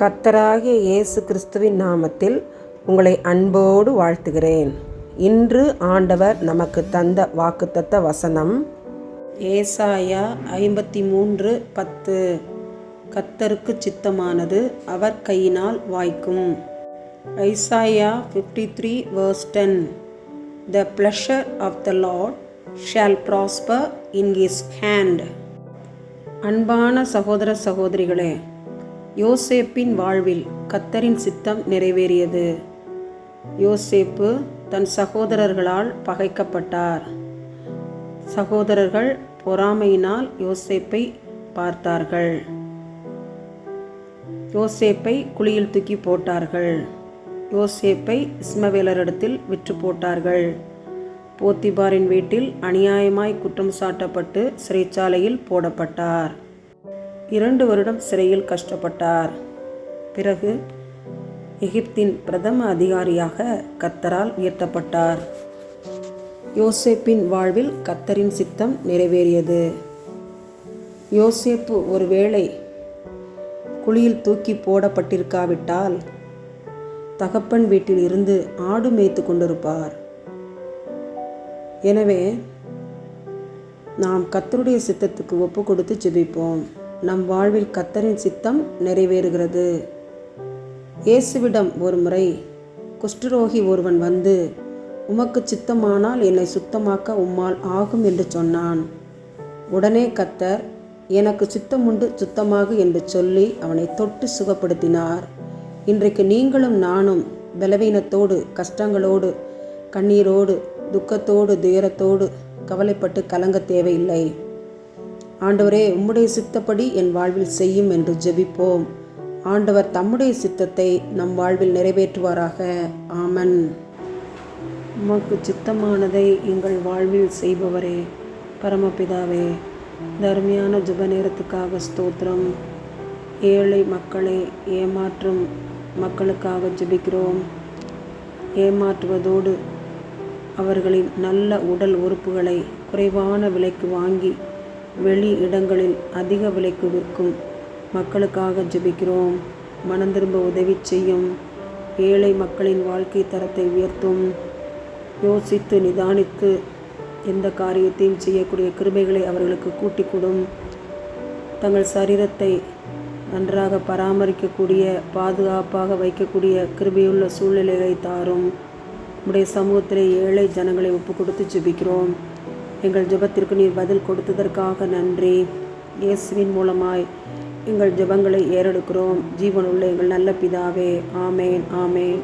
கத்தராகிய இயேசு கிறிஸ்துவின் நாமத்தில் உங்களை அன்போடு வாழ்த்துகிறேன். இன்று ஆண்டவர் நமக்கு தந்த வாக்குத்தத்த வசனம் ஏசாயா ஐம்பத்தி மூன்று பத்து. கத்தருக்கு சித்தமானது அவர் கையினால் வாய்க்கும். Isaiah fifty three verse ten the pleasure of the Lord shall prosper in his hand அன்பான சகோதர சகோதரிகளே யோசேப்பின் வாழ்வில் கத்தரின் சித்தம் நிறைவேறியது. யோசேப்பு தன் சகோதரர்களால் பகைக்கப்பட்டார். சகோதரர்கள் பொறாமையினால் யோசேப்பை பார்த்தார்கள். யோசேப்பை குழியில் தூக்கி போட்டார்கள். யோசேப்பை இஸ்மவேலரிடத்தில் விற்று போட்டார்கள். போத்திபாரின் வீட்டில் அநியாயமாய் குற்றம் சாட்டப்பட்டு சிறைச்சாலையில் போடப்பட்டார். இரண்டு வருடம் சிறையில் கஷ்டப்பட்டார். பிறகு எகிப்தின் பிரதம அதிகாரியாக கத்தரால் உயர்த்தப்பட்டார். யோசேப்பின் வாழ்வில் கத்தரின் சித்தம் நிறைவேறியது. யோசேப்பு ஒருவேளை குழியில் தூக்கி போடப்பட்டிருக்காவிட்டால் தகப்பன் வீட்டில் இருந்து ஆடு மேய்த்து கொண்டிருப்பார். எனவே நாம் கத்தருடைய சித்தத்துக்கு ஒப்பு கொடுத்து ஜெபிப்போம். நம் வாழ்வில் கத்தரின் சித்தம் நிறைவேறுகிறது. இயேசுவிடம் ஒரு முறை குஷ்டரோகி ஒருவன் வந்து உமக்கு சித்தமானால் என்னை சுத்தமாக்க உம்மால் ஆகும் என்று சொன்னான். உடனே கத்தர் எனக்கு சித்தம் உண்டு சுத்தமாகு என்று சொல்லி அவனை தொட்டு சுகப்படுத்தினார். இன்றைக்கு நீங்களும் நானும் பலவீனத்தோடு கஷ்டங்களோடு கண்ணீரோடு துக்கத்தோடு துயரத்தோடு கவலைப்பட்டு கலங்க தேவையில்லை. ஆண்டவரே உம்முடைய சித்தப்படி என் வாழ்வில் செய்யும் என்று ஜெபிப்போம். ஆண்டவர் தம்முடைய சித்தத்தை நம் வாழ்வில் நிறைவேற்றுவாராக. ஆமன். உமக்கு சித்தமானதை எங்கள் வாழ்வில் செய்பவரே பரமபிதாவே தர்மியான ஜுப நேரத்துக்காக ஸ்தோத்திரம். ஏழை மக்களை ஏமாற்றும் மக்களுக்காக ஜெபிக்கிறோம். ஏமாற்றுவதோடு அவர்களின் நல்ல உடல் உறுப்புகளை குறைவான விலைக்கு வாங்கி வெளி இடங்களில் அதிக விலைக்கு விற்கும் மக்களுக்காக ஜெபிக்கிறோம். மனம் திரும்ப உதவி செய்யும். ஏழை மக்களின் வாழ்க்கை தரத்தை உயர்த்தும். யோசித்து நிதானித்து எந்த காரியத்தையும் செய்யக்கூடிய கிருபைகளை அவர்களுக்கு கூட்டி கொடும் தங்கள் சரீரத்தை நன்றாக பராமரிக்கக்கூடிய பாதுகாப்பாக வைக்கக்கூடிய கிருபையுள்ள சூழ்நிலைகளை தாரும். உடைய சமூகத்திலே ஏழை ஜனங்களை ஒப்பு கொடுத்து ஜெபிக்கிறோம். எங்கள் ஜெபத்திற்கு நீர் பதில் கொடுத்ததற்காக நன்றி. இயேசுவின் மூலமாய் எங்கள் ஜெபங்களை ஏறெடுக்கிறோம். ஜீவனுள்ள எங்கள் நல்ல பிதாவே. ஆமேன் ஆமேன்.